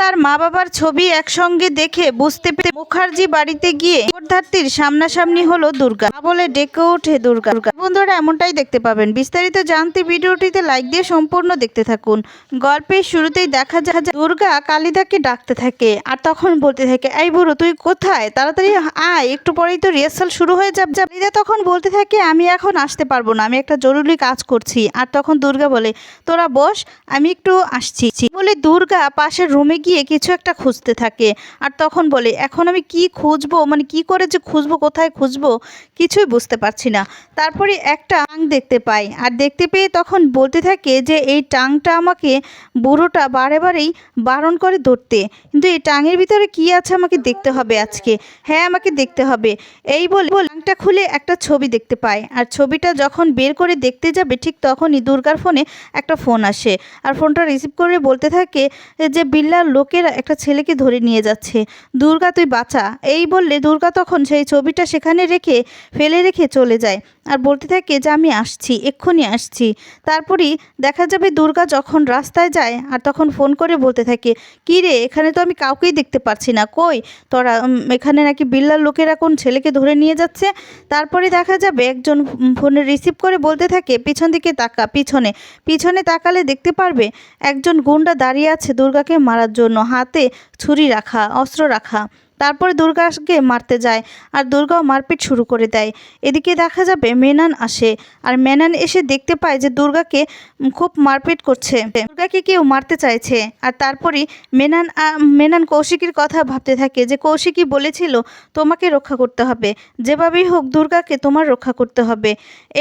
তার মা বাবার ছবি একসঙ্গে দেখে বুঝতে পেরে মুখার্জি বাড়িতে গিয়ে জগদ্ধাত্রীর সামনাসামনি হলো দুর্গা। বলে ডেকে ওঠে দুর্গা। বন্ধুরা, এমনটাই দেখতে পাবেন। বিস্তারিত জানতে ভিডিওটিতে লাইক দিয়ে সম্পূর্ণ দেখতে থাকুন। গল্পের শুরুতেই দেখা যায়, দুর্গা কালিদাকে ডাকতে থাকে আর তখন বলতে থাকে, এই বুড়ো, তুই কোথায়? তাড়াতাড়ি আয়, একটু পরেই তো রিহার্সাল শুরু হয়ে যাব। যাব কালিদা তখন বলতে থাকে, আমি এখন আসতে পারব না, আমি একটা জরুরি কাজ করছি। আর তখন দুর্গা বলে, তোরা বস, আমি একটু আসছি। বলে দুর্গা পাশের রুমে গিয়ে কিছু একটা খুঁজতে থাকে। আর তখন বলে, এখন আমি কি খুঁজবো? মানে কি করে যে খুঁজবো? কোথায় খুঁজবো? কিছুই বুঝতে পারছি না। তারপরে একটা টাং দেখতে পাই। আর দেখতে পেয়ে তখন বলতে থাকে যে, এই টাংটা আমাকে বুড়োটা বারে বারেই বারণ করে ধরতে। কিন্তু এই টাঙের ভিতরে কি আছে আমাকে দেখতে হবে আজকে? হ্যাঁ আমাকে দেখতে হবে। এই বলে টাংটা খুলে একটা ছবি দেখতে পায় আর ছবিটা যখন বের করে দেখতে যাবে, ঠিক তখনই দুর্গার ফোনে একটা ফোন আসে। আর ফোনটা রিসিভ করে বলতে থাকে যে বিল্লার লোকেরা একটা ছেলেকে ধরে নিয়ে যাচ্ছে। দুর্গা, তুই বাঁচা। এই বললে দুর্গা তখন সেই ছবিটা সেখানে রেখে, ফেলে রেখে চলে যায় আর বলতে থাকে যে, আমি আসছি, এক্ষুনি আসছি। তারপরই দেখা যাবে দুর্গা যখন রাস্তায় যায় আর তখন ফোন করে বলতে থাকে, কী রে, এখানে তো আমি কাউকেই দেখতে পাচ্ছি না। কই? তোরা এখানে নাকি বিল্লার লোকেরা কোন ছেলেকে ধরে নিয়ে যাচ্ছে? তারপরে দেখা যাবে একজন ফোনে রিসিভ করে বলতে থাকে, পিছন দিকে তাকা, পিছনে। পিছনে তাকালে দেখতে পারবে একজন গুন্ডা দাঁড়িয়ে আছে দুর্গাকে মারার জন্য হাতে ছুরি রাখা অস্ত্র রাখা তারপরে দুর্গাকে মারতে যায় আর দুর্গাও মারপিট শুরু করে দেয়। এদিকে দেখা যাবে মেনান আসে আর মেনান এসে দেখতে পায় যে দুর্গাকে খুব মারপিট করছে। দুর্গাকে কেউ মারতে চাইছে আর তারপরে মেনান মেনান কৌশিকীর কথা ভাবতে থাকে যে কৌশিকী বলেছিল, তোমাকে রক্ষা করতে হবে। যেভাবেই হোক দুর্গাকে তোমার রক্ষা করতে হবে।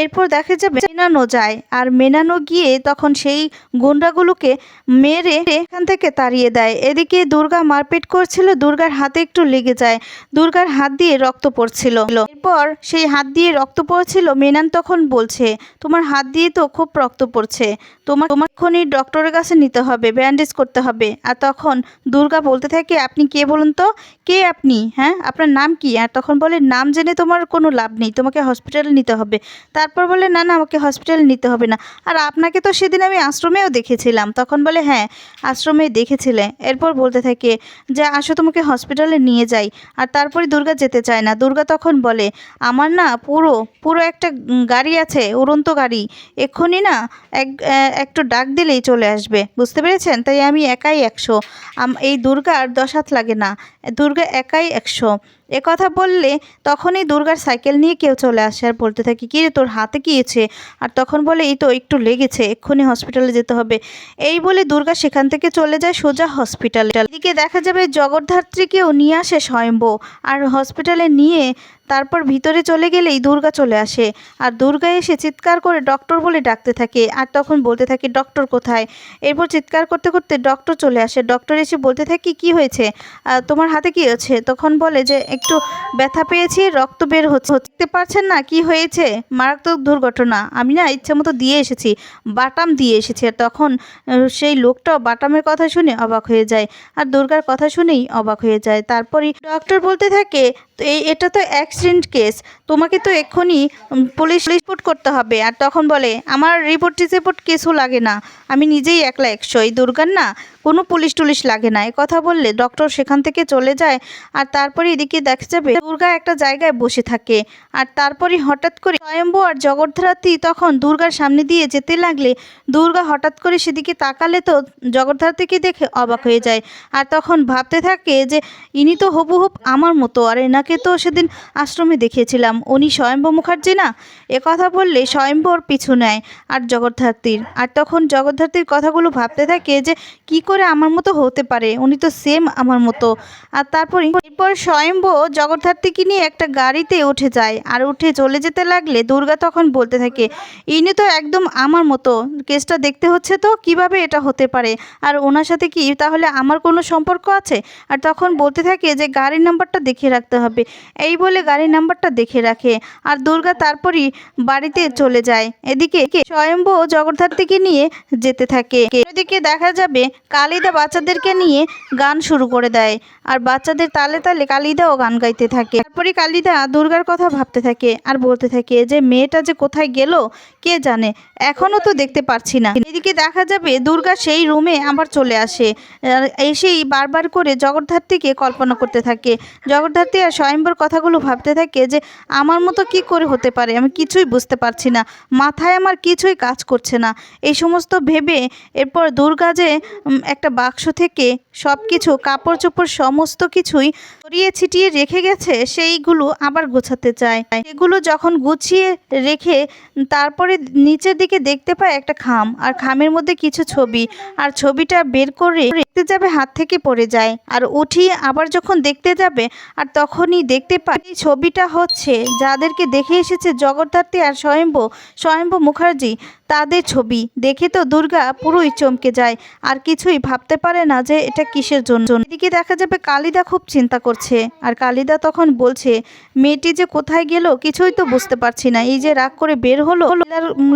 এরপর দেখা যাবে মেনানো যায় আর মেনানো গিয়ে তখন সেই গুন্ডাগুলোকে মেরে এখান থেকে তাড়িয়ে দেয়। এদিকে দুর্গা মারপিট করছিল, দুর্গার হাতে একটু লেগে যায়। দুর্গার হাত দিয়ে রক্ত পড়ছিল। এরপর সেই হাত দিয়ে রক্ত পড়ছিল, মেনান তখন বলছে, তোমার হাত দিয়ে তো খুব রক্ত পড়ছে। তোমার তোমার ডক্টরের কাছে নিতে হবে ব্যান্ডেজ করতে হবে। আর তখন দুর্গা বলতে থাকে, আপনি কে বলুন তো? কে আপনি? হ্যাঁ আপনার নাম কি? আর তখন বলে, নাম জেনে তোমার কোনো লাভ নেই, তোমাকে হসপিটালে নিতে হবে। তারপর বলে, না না, আমাকে হসপিটালে নিতে হবে না। আর আপনাকে তো সেদিন আমি আশ্রমেও দেখেছিলাম। তখন বলে হ্যাঁ আশ্রমে দেখেছিলে। এরপর বলতে থাকে, যে আসো তোমাকে হসপিটালে নিয়ে যাই। আর তারপরে দুর্গা যেতে চায় না। দুর্গা তখন বলে, আমার না পুরো পুরো একটা গাড়ি আছে, উড়ন্ত গাড়ি। এক্ষুনি না এক, একটু ডাক দিলেই চলে আসবে। বুঝতে পেরেছেন? তাই আমি একাই একশো। এই দুর্গার দশ হাত লাগে না। দুর্গা একাই একশো। এ কথা বললে তখনই দুর্গার সাইকেল নিয়ে কেউ চলে আসে আর বলতে থাকি, কি তোর হাতে গিয়েছে আর তখন বলে, এই তো একটু লেগেছে, এক্ষুনি হসপিটালে যেতে হবে। এই বলে দুর্গা সেখান থেকে চলে যায় সোজা হসপিটালে এদিকে দেখা যাবে জগদ্ধাত্রীকেও নিয়ে আসে স্বয়ম্ভ আর হসপিটালে নিয়ে তারপর ভিতরে চলে গেলেই দুর্গা চলে আসে। আর দুর্গা এসে চিৎকার করে ডক্টর বলে ডাকতে থাকে আর তখন বলতে থাকে, ডক্টর কোথায়? এরপর চিৎকার করতে করতে ডক্টর চলে আসে। ডক্টর এসে বলতে থাকে, কি হয়েছে? তোমার হাতে কি হয়েছে তখন বলে যে, একটু ব্যথা পেয়েছি, রক্ত বের হচ্ছে। দেখতে পারছেন না, কি হয়েছে? মারাত্মক দুর্ঘটনা। আমি না ইচ্ছে মতো দিয়ে এসেছি, বাটাম দিয়ে এসেছি। আর তখন সেই লোকটাও বাটামের কথা শুনে অবাক হয়ে যায় আর দুর্গার কথা শুনেই অবাক হয়ে যায়। তারপরই ডক্টর বলতে থাকে, তো এই, এটা তো অ্যাক্সিডেন্ট কেস তোমাকে তো এক্ষুনি পুলিশ রিপোর্ট করতে হবে। আর তখন বলে, আমার রিপোর্ট রিপোর্ট কিছু লাগে না। আমি নিজেই একলা একশো এই দুর্গার না কোনো পুলিশ টুলিশ লাগে না। এ কথা বললে ডক্টর সেখান থেকে চলে যায়, আর তারপরে এদিকে দেখা যাবে দুর্গা একটা জায়গায় বসে থাকে। আর তারপরে হঠাৎ করে স্বয়ম্ভু আর জগদ্ধাত্রী তখন দুর্গার সামনে দিয়ে যেতে লাগলে দুর্গা হঠাৎ করে সেদিকে তাকালে তো জগদ্ধাত্রীকে দেখে অবাক হয়ে যায়। আর তখন ভাবতে থাকে যে, ইনি তো হবু হুবহুব আমার মতো। আর এনাকে তো সেদিন আশ্রমে দেখিয়েছিলাম। উনি স্বয়ম্ভ মুখার্জি না? এ কথা বললে স্বয়ম্ভর পিছু নেয় আর জগদ্ধাত্রীর। আর তখন জগদ্ধাত্রীর কথাগুলো ভাবতে থাকে যে, কি করে আমার মতো হতে পারে? উনি তো সেম আমার মতো। আর তারপর এরপর স্বয়ম্ভ জগদ্ধাত্রীকে নিয়ে একটা গাড়িতে উঠে যায়। আর উঠে চলে যেতে লাগলে দুর্গা তখন বলতে থাকে, ইনি তো একদম আমার মতো। কেসটা দেখতে হচ্ছে তো, কীভাবে এটা হতে পারে? আর ওনার সাথে কি তাহলে আমার কোনো সম্পর্ক আছে? আর তখন বলতে থাকে যে, গাড়ির নাম্বারটা দেখে রাখতে হবে। এই বলে গাড়ির নাম্বারটা দেখে রাখে। আর দুর্গা তারপরই বাড়িতে চলে যায়। এদিকে স্বয়ম্ভু জগদ্ধাত্রীকে নিয়ে যেতে থাকে। এদিকে দেখা যাবে কালিদা বাচ্চাদেরকে নিয়ে গান শুরু করে দেয় আর বাচ্চাদের তালে তালে কালিদাও গান গাইতে থাকে। তারপরে কালিদা দুর্গার কথা ভাবতে থাকে আর বলতে থাকে যে, মেয়েটা যে কোথায় গেল কে জানে? এখনও তো দেখতে পারছি না। এদিকে দেখা যাবে দুর্গা সেই রুমে আবার চলে আসে। এসেই বারবার করে জগদ্ধাত্রীকে কল্পনা করতে থাকে। জগদ্ধাত্রী আর স্বয়ম্বর কথাগুলো ভাবতে থাকে যে আমার মতো কি করে হতে পারে? আমি কিছুই বুঝতে পারছি না। মাথায় আমার কিছুই কাজ করছে না। এই সমস্ত ভেবে এরপর দুর্গা যে একটা বাক্স থেকে সব কিছু কাপড় চোপড় সমস্ত কিছুই ছড়িয়ে ছিটিয়ে রেখে গেছে, সেইগুলো আবার গোছাতে চায়। এগুলো যখন গুছিয়ে রেখে তারপরে নিচের দিকে দেখতে পায় একটা খাম আর খামের মধ্যে কিছু ছবি আর ছবিটা বের করে দেখতে যাবে, হাত থেকে পড়ে যায়। আর উঠিয়ে আবার যখন দেখতে যাবে আর তখনই দেখতে পায় ছবিটা হচ্ছে যাদেরকে দেখে এসেছে জগদ্ধাত্রী আর স্বয়ম্ভ স্বয়ম্ভ মুখার্জি তাদের ছবি। দেখে তো দুর্গা পুরোই চমকে যায়। আর কিছুই ভাবতে পারে না যে এটা কিসের জন্য। এদিকে দেখা যাবে কালিদা খুব চিন্তা করছে। আর কালিদা তখন বলছে, মেয়েটি যে কোথায় গেল কিছুই তো বুঝতে পারছি না। এই যে রাগ করে বের হলো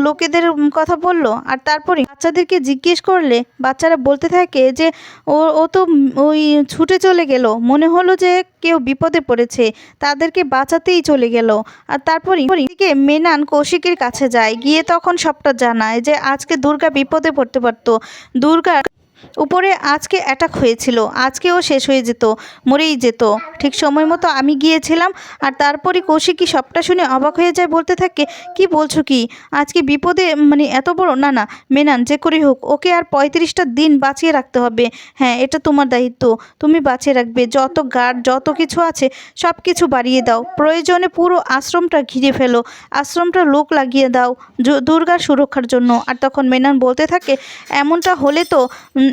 লোকেদের কথা বলল আর তারপরে বাচ্চাদেরকে জিজ্ঞেস করলে বাচ্চারা বলতে থাকে যে, ও ও তো ওই ছুটে চলে গেল। মনে হলো যে কেউ বিপদে পড়েছে। তাদেরকে বাঁচাতেই চলে গেল। আর তারপরে মেনান কৌশিকের কাছে যায়। গিয়ে তখন সবটা জানায় যে আজকে দুর্গা বিপদে পড়তে পারত। দুর্গা উপরে আজকে অ্যাটাক হয়েছিল, আজকেও শেষ হয়ে যেত, মরেই যেত। ঠিক সময় মতো আমি গিয়েছিলাম আর তারপরে কৌশিকী সবটা শুনে অবাক হয়ে যায়, বলতে থাকে, কি বলছো কি? আজকে বিপদে মানে এত বড়? না না, মেনান, যে করে হোক, ওকে আর পঁয়ত্রিশটা দিন বাঁচিয়ে রাখতে হবে। হ্যাঁ এটা তোমার দায়িত্ব, তুমি বাঁচিয়ে রাখবে। যত গার্ড যত কিছু আছে সব কিছু বাড়িয়ে দাও। প্রয়োজনে পুরো আশ্রমটা ঘিরে ফেলো। আশ্রমটা লোক লাগিয়ে দাও দুর্গার সুরক্ষার জন্য। আর তখন মেনান বলতে থাকে, এমনটা হলে তো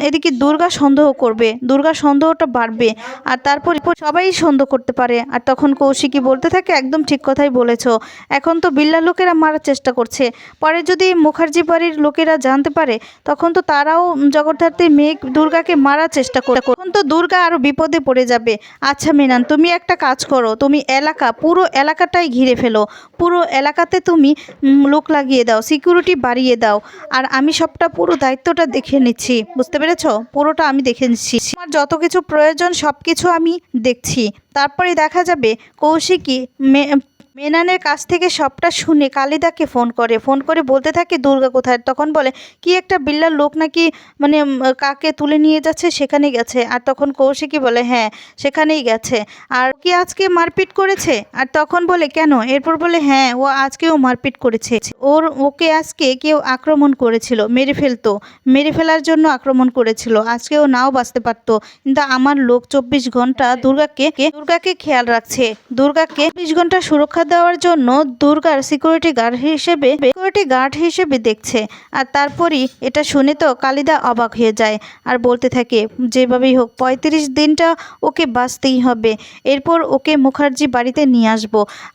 এদিকে দুর্গা সন্দেহ করবে, দুর্গা সন্দেহটা বাড়বে আর তারপর সবাই সন্দেহ করতে পারে। আর তখন কৌশিকী বলতে থাকে, একদম ঠিক কথাই বলেছ। এখন তো বিল্লা লোকেরা মারার চেষ্টা করছে। পরে যদি মুখার্জি বাড়ির লোকেরা জানতে পারে, তখন তো তারাও জগদ্ধাত্রী মেয়ে দুর্গাকে মারার চেষ্টা করে তখন তো দুর্গা আরও বিপদে পড়ে যাবে। আচ্ছা মিনান, তুমি একটা কাজ করো। তুমি এলাকা, পুরো এলাকাটাই ঘিরে ফেলো। পুরো এলাকাতে তুমি লোক লাগিয়ে দাও সিকিউরিটি বাড়িয়ে দাও। আর আমি সবটা পুরো দায়িত্বটা দেখে নিচ্ছি। বুঝতে পেরেছ? পুরোটা আমি দেখে নিচ্ছি। আমার যত কিছু প্রয়োজন সব কিছু আমি দেখছি। তারপরে দেখা যাবে কৌশিকী মেনানের কাছ থেকে সবটা শুনে কালিদাকে ফোন করে ফোন করে বলতে থাকে দুর্গা কোথায়? তখন বলে, কি একটা বিল্লার লোক নাকি মানে কাকে তুলে নিয়ে যাচ্ছে? সেখানে গেছে। আর তখন কৌশিকী বলে হ্যাঁ সেখানেই গেছে। আর কি আজকে মারপিট করেছে? আর তখন বলে, কেন? এরপর বলে হ্যাঁ ও আজকেও মারপিট করেছে। ওর, ওকে আজকে কেউ আক্রমণ করেছিল, মেরে ফেলতো, মেরে ফেলার জন্য আক্রমণ করেছিল। আজকেও নাও বাঁচতে পারতো। কিন্তু আমার লোক চব্বিশ ঘণ্টা দুর্গাকে দুর্গাকে খেয়াল রাখছে। দুর্গাকে চব্বিশ ঘণ্টা সুরক্ষা দেওয়ার জন্য দুর্গার সিকিউরিটি গার্ড হিসেবে সিকিউরিটি গার্ড হিসেবে দেখছে। আর তারপরই এটা শুনে তো কালিদা অবাক হয়ে যায় আর বলতে থাকে, যেভাবেই হোক, পঁয়ত্রিশ দিনটা ওকে বাঁচতেই হবে। এরপর ওকে মুখার্জি বাড়িতে নিয়ে আসব।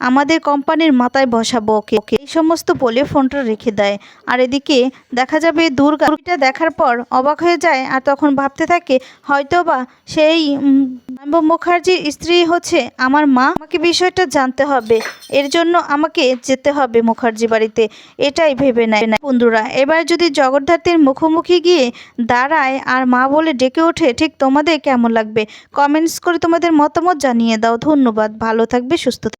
আমাদের কোম্পানির মাথায় বসাবো ওকে। ওকে এই সমস্ত বলে ফোনটা রেখে দেয়। আর এদিকে দেখা যাবে দুর্গা এটা দেখার পর অবাক হয়ে যায় আর তখন ভাবতে থাকে হয়তো বা সেই মুখার্জির স্ত্রী হচ্ছে আমার মা। আমাকে বিষয়টা জানতে হবে। এর জন্য আমাকে যেতে হবে মুখার্জি বাড়িতে। এটাই ভেবে নেয়। বন্ধুরা, এবার যদি জগদ্ধাত্রীর মুখোমুখি গিয়ে দাঁড়ায় আর মা বলে ডেকে ওঠে, ঠিক তোমাদের কেমন লাগবে? কমেন্টস করে তোমাদের মতামত জানিয়ে দাও। ধন্যবাদ। ভালো থাকবে, সুস্থ।